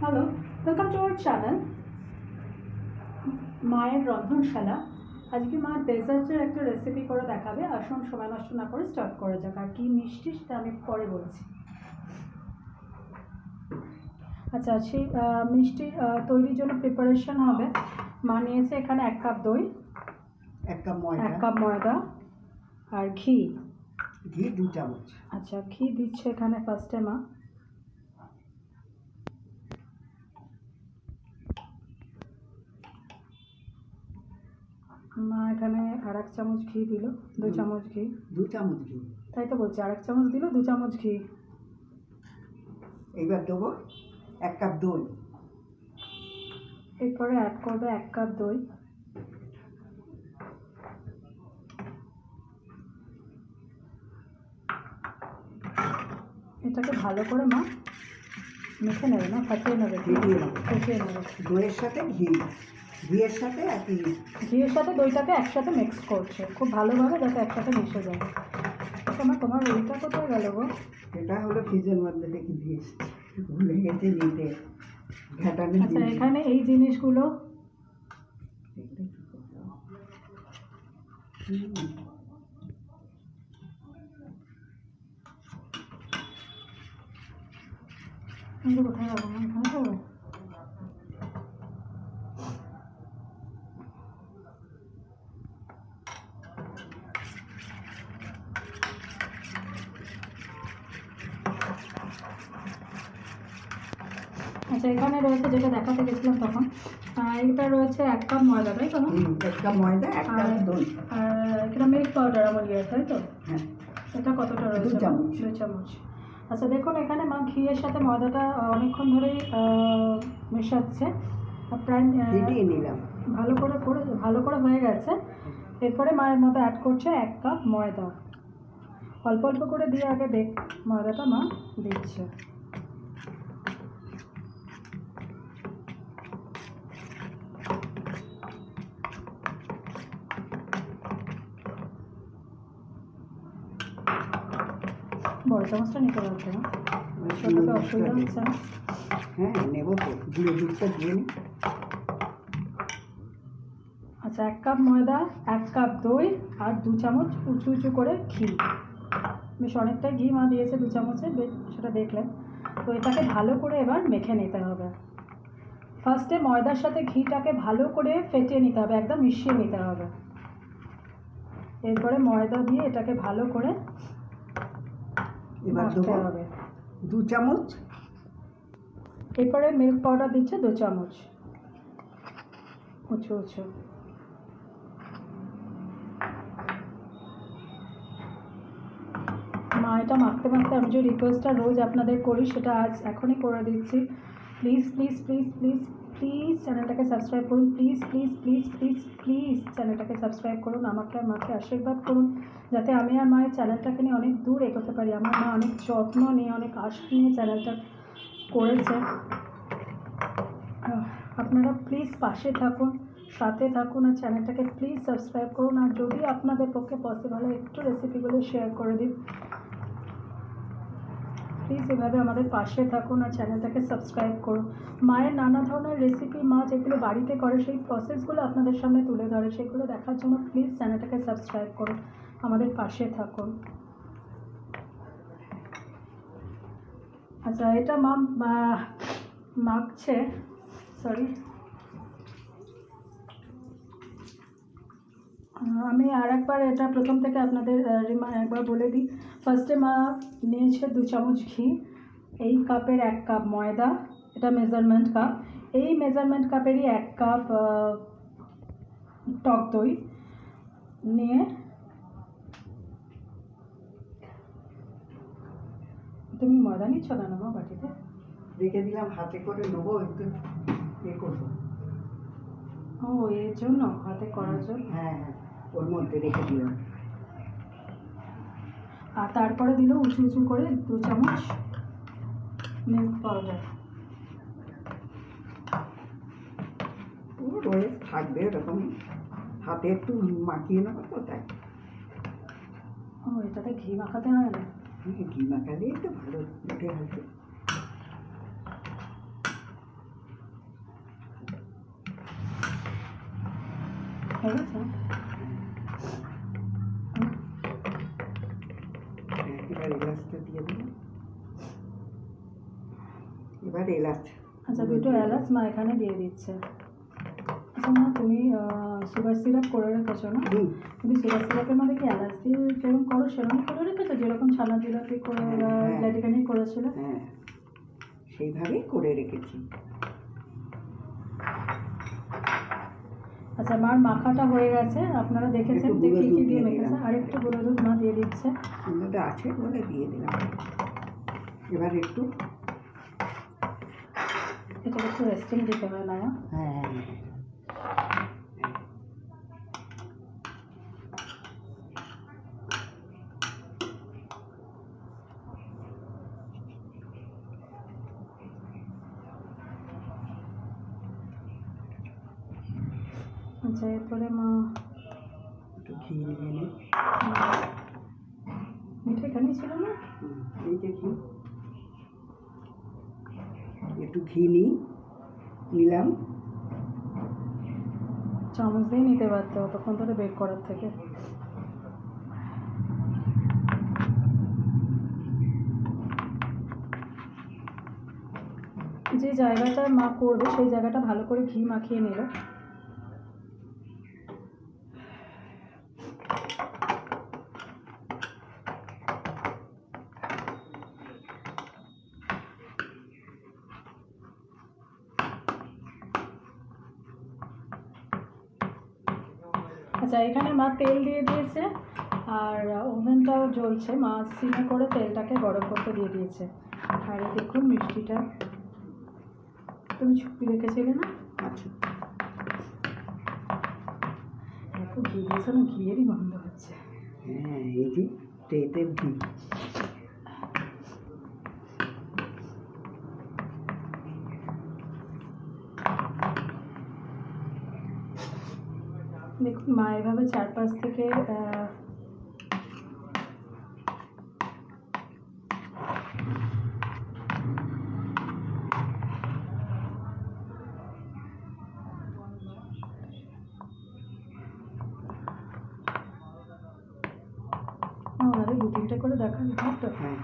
Hello welcome to our channel মায়ের রন্ধনশালা। আজকে মা ডেজার্টের একটা রেসিপি করে দেখাবে। আসুন সময় নষ্ট না করে স্টার্ট করা যাক। আর কী মিষ্টি সেটা আমি পরে বলছি। আচ্ছা সেই মিষ্টি তৈরির জন্য প্রিপারেশন হবে। মা নিয়েছে এখানে এক কাপ দই। এক কাপ এক ময়দা কাপ ময়দা। আর ঘি। ঘি দু চামচ। আচ্ছা ঘি দিচ্ছে এখানে ফার্স্টে মা এখানে আর এক চামচ ঘি দিল দু চামচ ঘি। দু চামচ ঘি। তাই তো বলছি আর এক চামচ দিল দু চামচ ঘি। এইবার দেবো এক কাপ দই। এরপরে অ্যাড করবে এক কাপ দই। এটাকে ভালো করে মা মেখে নেবে না ফাটিয়ে নেবে। ফেটিয়ে নেব। ফেটিয়ে নেবে। দইয়ের সাথে ঘি। ঘিয়ের সাথে আর কি ঘিয়ের সাথে দইটাকে একসাথে মিক্স করছে। খুব ভালোভাবে যাতে একসাথে মিশে যায়। তোমার তোমার ওইটা কোথায় গেল গো? এটা হলো ফ্রিজের মধ্যে রেখে দিয়ে এসেছি। ভুলে গেছে নিতে আচ্ছা এখানে এই জিনিসগুলো? কোথায় যাব? এখানে যাব? রয়েছে যেটা দেখাতে গেছিলাম তখন এটা রয়েছে এক কাপ ময়দা তাই তো? এক কাপ ময়দা এক কাপ দই। আর এটা মিল্ক পাউডার আমার ইয়ে তাই তো? হ্যাঁ। এটা কতটা রয়েছে? দু চামচ। দু চামচ। আচ্ছা দেখুন এখানে মা ঘিয়ের সাথে ময়দাটা অনেকক্ষণ ধরেই মেশাচ্ছে। প্রায় নিলাম। ভালো করে করে ভালো করে হয়ে গেছে। এরপরে মায়ের মতো অ্যাড করছে এক কাপ ময়দা। অল্প অল্প করে দিয়ে আগে দেখ ময়দাটা মা দিচ্ছে। বড় চামচটা নিতে পারছে না। অসুবিধা হচ্ছে না। হ্যাঁ নেব তো গুঁড়ো দুধটা দিয়ে নিই আচ্ছা এক কাপ ময়দা এক কাপ দই আর দু চামচ উঁচু উঁচু করে ঘি। বেশ অনেকটাই ঘি মা দিয়েছে দু চামচে বেশ সেটা দেখলেন। তো এটাকে ভালো করে এবার মেখে নিতে হবে। ফার্স্টে ময়দার সাথে ঘিটাকে ভালো করে ফেটিয়ে নিতে হবে একদম মিশিয়ে নিতে হবে। এরপরে ময়দা দিয়ে এটাকে ভালো করে এবার দেবো হবে। দু চামচ। এরপরে মিল্ক পাউডার দিচ্ছে দু চামচ। উঁচু উঁচু। মা এটা মাখতে মাখতে আমি যে রিকোয়েস্টটা রোজ আপনাদের করি সেটা আজ এখনই করে দিচ্ছি। Please please please please please চ্যানেলটাকে সাবস্ক্রাইব করুন please please please please please চ্যানেলটাকে সাবস্ক্রাইব করুন, আমাকে আর মাকে আশীর্বাদ করুন, যাতে আমি আর মায়ের চ্যানেলটাকে নিয়ে অনেক দূর এগোতে পারি, আমার মা অনেক যত্ন নিয়ে, অনেক আশ নিয়ে চ্যানেলটা করেছে। আপনারা প্লিজ পাশে থাকুন, সাথে থাকুন আর চ্যানেলটাকে প্লিজ সাবস্ক্রাইব করুন, আর যদি আপনাদের পক্ষে পসিবল হয়, একটু রেসিপিগুলো শেয়ার করে দিন। প্লিজ এভাবে আমাদের পাশে থাকুন আর চ্যানেলটাকে সাবস্ক্রাইব করুন। মায়ের নানা ধরনের রেসিপি মা যেগুলো বাড়িতে করে, সেই প্রসেসগুলো আপনাদের সামনে তুলে ধরে। সেগুলো দেখার জন্য প্লিজ চ্যানেলটাকে সাবস্ক্রাইব করুন। আমাদের পাশে থাকুন। আচ্ছা এটা মা মাখছে। সরি আমি আর একবার এটা প্রথম থেকে আপনাদের রিমা একবার বলে দিই। ফার্স্টে মা নিয়েছে দু চামচ ঘি এই কাপের এক কাপ ময়দা এটা মেজারমেন্ট কাপ এই মেজারমেন্ট কাপেরই এক কাপ টক দই নিয়ে তুমি ময়দা নিচ্ছ কেন মা বাটিতে? রেখে দিলাম হাতে করে নেব একটু এ করব। ও এর জন্য? হাতে করার জন্য? হ্যাঁ হ্যাঁ। ওর মধ্যে রেখে দিল আর তারপরে দিল উঁচু উঁচু করে দু চামচ মিল্ক পাউডার থাকবে এরকম। হাতে একটু মাখিয়ে নেব কোথায় তাই। ও এটাতে ঘি মাখাতে হয় না? হ্যাঁ, ঘি মাখালে একটু ভালো উঠে হয়েছে হয়ে গেছে? এবার এলাচ আচ্ছা দুটো এলাচ মা এখানে দিয়ে দিচ্ছে। আচ্ছা মা তুমি সুগার সিরাপ করে রেখেছো না? তুমি সুগার সিরাপের মধ্যে কি এলাচ দিয়ে যেরকম করো সেরকম করে রেখেছো? যেরকম ছানা জিলাপি করে হ্যাঁ। লেডিকানি করেছিল? হ্যাঁ। সেইভাবেই করে রেখেছি। আচ্ছা মার মাখাটা হয়ে গেছে। আপনারা দেখেছেন যে কী কী দিয়ে মেখেছে। আর একটু গুঁড়ো দুধ মা দিয়ে দিচ্ছে। আছে বলে দিয়ে দিলাম। এবার একটু এটা একটু রেস্টিং দিতে হয় না মা হ্যাঁ আচ্ছা এরপরে মা একটু ঘি নিয়ে নে মিঠে এখানেই ছিল না হুম, এই যে ঘি একটু ঘি নিই, নিলাম। চামচ দিয়ে নিতে পারতে অতক্ষণ ধরে বেক করার থেকে। যে জায়গাটা মা করবে, সেই জায়গাটা ভালো করে ঘি মাখিয়ে নিল। আচ্ছা এখানে মা তেল দিয়ে দিয়েছে আর ওভেনটাও জ্বলছে। মা সিমে করে তেলটাকে গরম করতে দিয়ে দিয়েছে। আর দেখুন মিষ্টিটা। তুমি ছুপি রেখেছিলে না? আচ্ছা। এত ঘি দিয়েছে ঘিয়েরই গন্ধ হচ্ছে হ্যাঁ এই যে ঘি। দেখুন মা এভাবে চারপাশ থেকে ওনাদের দু তিনটে করে দেখান হ্যাঁ।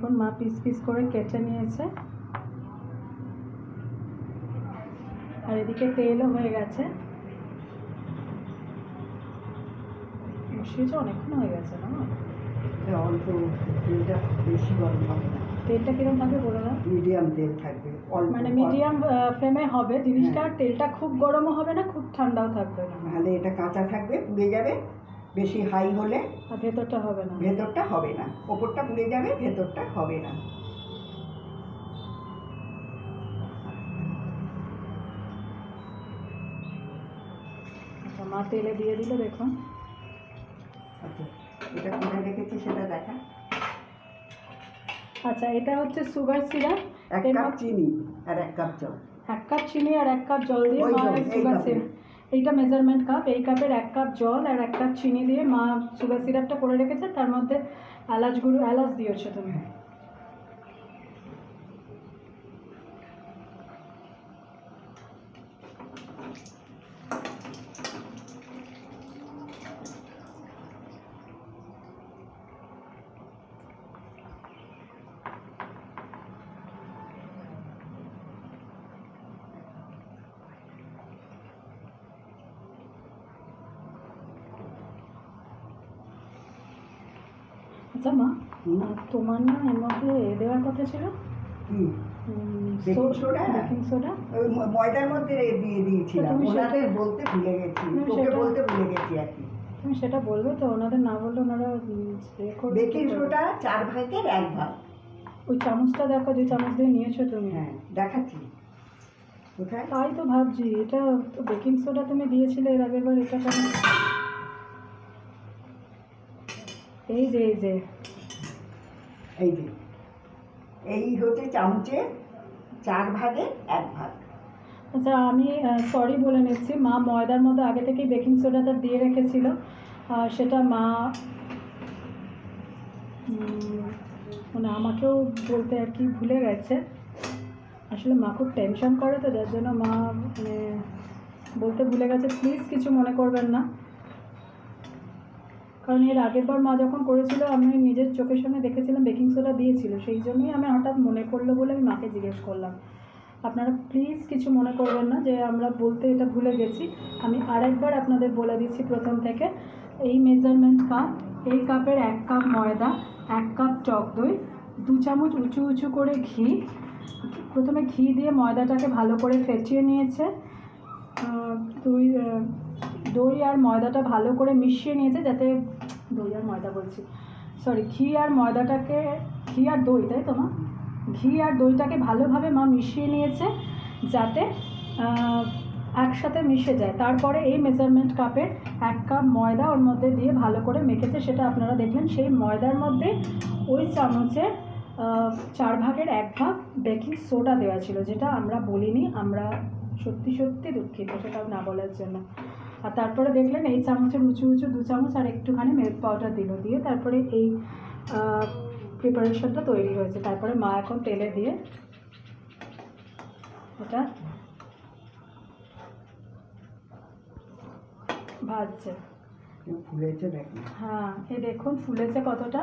দেখুন মা পিস পিস করে কেটে নিয়েছে। আর এদিকে তেলও হয়ে গেছে। বসিয়েছে অনেকক্ষণ হয়ে গেছে না? অল্প তেলটা বেশি গরম হবে না। তেলটা থাকবে বলে দাও মিডিয়াম তেল থাকবে মানে মিডিয়াম ফ্লেমে হবে। জিনিসটা তেলটা খুব গরমও হবে না খুব ঠান্ডাও থাকবে না। নাহলে এটা কাঁচা থাকবে পুড়ে যাবে। বেশি হাই হলে ভেতরটা হবে না। ভেতরটা হবে না। ওপরটা পুড়ে যাবে ভেতরটা হবে না। আচ্ছা মা তেলে দিয়ে দিল দেখুন। আচ্ছা এটা করে রেখেছি সেটা দেখা। আচ্ছা এটা হচ্ছে সুগার সিরাপ। এক কাপ চিনি আর এক কাপ জল। এক কাপ চিনি আর এক কাপ জল দিয়ে সুগার সিরাপ। এইটা মেজারমেন্ট কাপ এই কাপের এক কাপ জল আর এক কাপ চিনি দিয়ে মা সুগার সিরাপটা করে রেখেছে, তার মধ্যে এলাচ গুঁড়ো, এলাচ দিয়েছ তুমি। আচ্ছা মা। তোমার না এর মধ্যে দেওয়ার কথা ছিল? Baking soda? ময়দার মধ্যে দিয়ে দিয়েছিলাম। ওনাদের বলতে ভুলে গেছি। তোকে বলতে ভুলে গেছি আর কি। তুমি সেটা বলবে তো ওনাদের না বললে ওনারা বেকিং সোডা চার ভাগের এক ভাগ। ওই চামচটা দেখো যে চামচ দিয়ে নিয়েছো তুমি। হ্যাঁ দেখাচ্ছি। কোথায়? তাই তো ভাবছি এটা তো বেকিং সোডা তুমি দিয়েছিলে এর আগের বার এটা কেন? এই যে এই যে। এই যে। এই হচ্ছে চামচের চার ভাগে এক ভাগ। আচ্ছা আমি সরি বলে নিচ্ছি। মা ময়দার মধ্যে আগে থেকেই বেকিং সোডাটা দিয়ে রেখেছিল। সেটা মা মানে আমাকেও বলতে আর কি ভুলে গেছে। আসলে মা খুব টেনশন করে তো যার জন্য মা মানে বলতে ভুলে গেছে। প্লিজ কিছু মনে করবেন না। কারণ এর আগের বার মা যখন করেছিল, আমি নিজের চোখের সামনে দেখেছিলাম বেকিং সোডা দিয়েছিল, সেই জন্যই আমি হঠাৎ মনে পড়ল বলে আমি মাকে জিজ্ঞেস করলাম। আপনারা প্লিজ কিছু মনে করবেন না যে আমরা বলতে এটা ভুলে গেছি। আমি আরেকবার আপনাদের বলে দিচ্ছি প্রথম থেকে। এই মেজারমেন্ট কাপ এই কাপের এক কাপ ময়দা, এক কাপ টক দই, দু চামচ উঁচু উঁচু করে ঘি। প্রথমে ঘি দিয়ে ময়দাটাকে ভালো করে ফেটিয়ে নিয়েছে। দই দই আর ময়দাটা ভালো করে মিশিয়ে নিয়েছে যাতে দই আর ময়দা বলছি। সরি ঘি আর ময়দাটাকে, ঘি আর দই, তাই তো মা? ঘি আর দইটাকে ভালোভাবে মা মিশিয়ে নিয়েছে যাতে একসাথে মিশে যায়। তারপরে এই মেজারমেন্ট কাপের এক কাপ ময়দা ওর মধ্যে দিয়ে ভালো করে মেখেছে, সেটা আপনারা দেখলেন। সেই ময়দার মধ্যে ওই চামচে চার ভাগের এক ভাগ বেকিং সোডা দেওয়া ছিল, যেটা আমরা বলিনি, আমরা সত্যি সত্যি দুঃখিত সেটা না বলার জন্য। আর তারপরে দেখলেন এই চামচের উঁচু উঁচু দু চামচ আর একটুখানি মিল্ক পাউডার দিল দিয়ে তারপরে এই প্রিপারেশনটা তৈরি হয়েছে। তারপরে মা এখন তেলে দিয়ে এটা ভাজছে। ফুলেছে হ্যাঁ এই দেখুন ফুলেছে কতটা।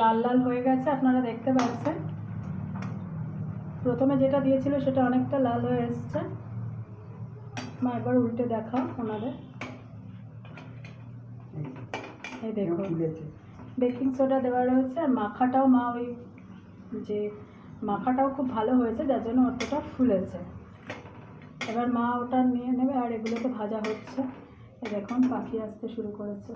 লাল লাল হয়ে গেছে আপনারা দেখতে পাচ্ছেন। প্রথমে যেটা দিয়েছিল সেটা অনেকটা লাল হয়ে এসছে। মা একবার উল্টে দেখাও ওনাদের। এই দেখুন বেকিং সোডা দেওয়া রয়েছে আর মাখাটাও মা ওই যে মাখাটাও খুব ভালো হয়েছে যার জন্য অতটা ফুলেছে। এবার মা ওটা নিয়ে নেবে আর এগুলোকে ভাজা হচ্ছে। দেখুন পাখি আসতে শুরু করেছে।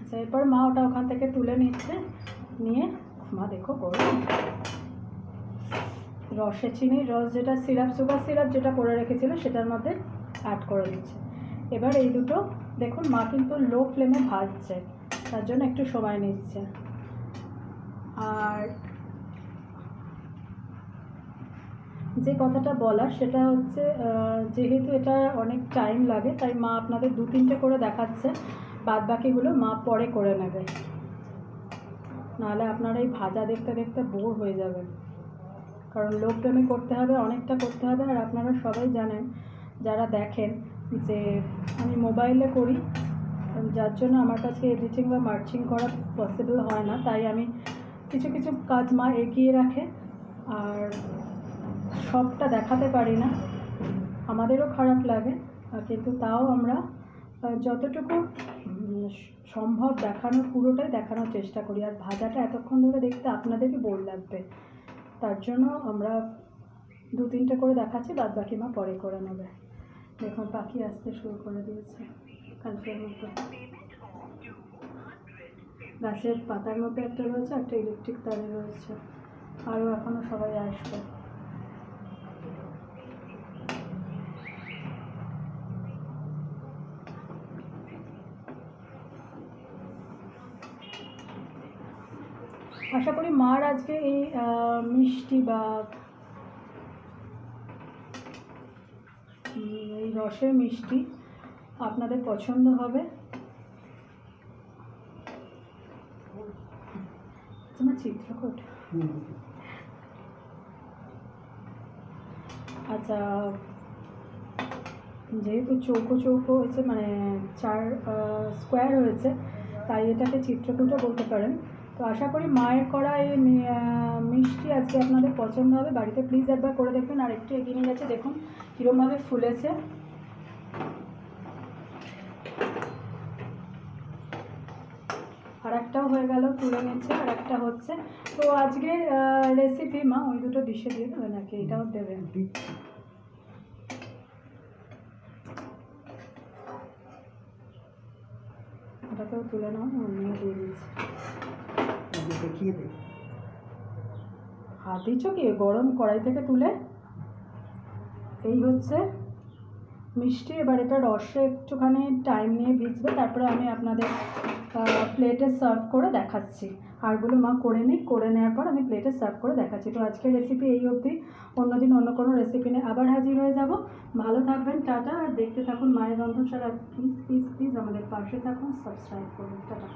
আচ্ছা এরপর মা ওটা ওখান থেকে তুলে নিচ্ছে। নিয়ে মা দেখো গরম। রসে চিনির রস যেটা সিরাপ, সুগার সিরাপ যেটা করে রেখেছিল সেটার মধ্যে অ্যাড করে দিচ্ছে। এবার এই দুটো দেখুন মা কিন্তু লো ফ্লেমে ভাজছে, তার জন্য একটু সময় নিচ্ছে। আর যে কথাটা বলার সেটা হচ্ছে যেহেতু এটা অনেক টাইম লাগে, তাই মা আপনাদের দু তিনটে করে দেখাচ্ছে বাদ বাকিগুলো মা পরে করে নেবে। নাহলে আপনারা এই ভাজা দেখতে দেখতে বোর হয়ে যাবেন কারণ লো ফ্লেমে করতে হবে, অনেকটা করতে হবে। আর আপনারা সবাই জানেন, যারা দেখেন যে আমি মোবাইলে করি, যার জন্য আমার কাছে এডিটিং বা মার্চিং করা পসিবল হয় না। তাই আমি কিছু কিছু কাজ মা এগিয়ে রাখে। আর সবটা দেখাতে পারি না। আমাদেরও খারাপ লাগে কিন্তু তাও আমরা যতটুকু সম্ভব দেখানোর, পুরোটাই দেখানোর চেষ্টা করি। আর ভাজাটা এতক্ষণ ধরে দেখতে আপনাদেরই বোর লাগবে। তার জন্য আমরা দু তিনটে করে দেখাচ্ছি বাদ বাকি মা পরে করে নেবে। দেখুন, পাখি আসতে শুরু করে দিয়েছে। কালকের মতো গাছের পাতার মধ্যে একটা রয়েছে, একটা ইলেকট্রিক তারে রয়েছে। আরও এখনও সবাই আসবে। আশা করি মার আজকে এই মিষ্টি বা এই রসের মিষ্টি আপনাদের পছন্দ হবে। তোমার চিত্রকূট? আচ্ছা যেহেতু চৌকো চৌকো হয়েছে মানে চার স্কোয়ার হয়েছে তাই এটাকে চিত্রকূটও বলতে পারেন। তো আশা করি মায়ের করা এই মিষ্টি আজকে আপনাদের পছন্দ হবে। বাড়িতে প্লিজ একবার করে দেখবেন। আর একটু এগিয়ে নিয়ে গেছে দেখুন কীরমভাবে ফুলেছে। আর একটাও হয়ে গেল, তুলে নিচ্ছে। আর একটা হচ্ছে, তো আজকে রেসিপি মা, ওই দুটো ডিশে দিয়ে দেবে নাকি? এটাও দেবেন। ওটাকেও তুলে নাও অন্যও দিয়ে দিচ্ছি। এই যে দেখিয়ে দে হাত দিচ্ছ কি? গরম কড়াই থেকে তুলে? এই হচ্ছে মিষ্টি। এবার এটা রসে একটুখানি টাইম নিয়ে ভিজবে। তারপরে আমি আপনাদের প্লেটে সার্ভ করে দেখাচ্ছি। আরগুলো মা করে নিই করে নেওয়ার পর আমি প্লেটে সার্ভ করে দেখাচ্ছি। তো আজকের রেসিপি এই অবধি। অন্যদিন অন্য কোনো রেসিপি নিয়ে আবার হাজির হয়ে যাব। ভালো থাকবেন। টাটা। আর দেখতে থাকুন মায়ের রন্ধনশালা। প্লিজ প্লিজ প্লিজ আমাদের পাশে থাকুন। সাবস্ক্রাইব করুন। টাটা।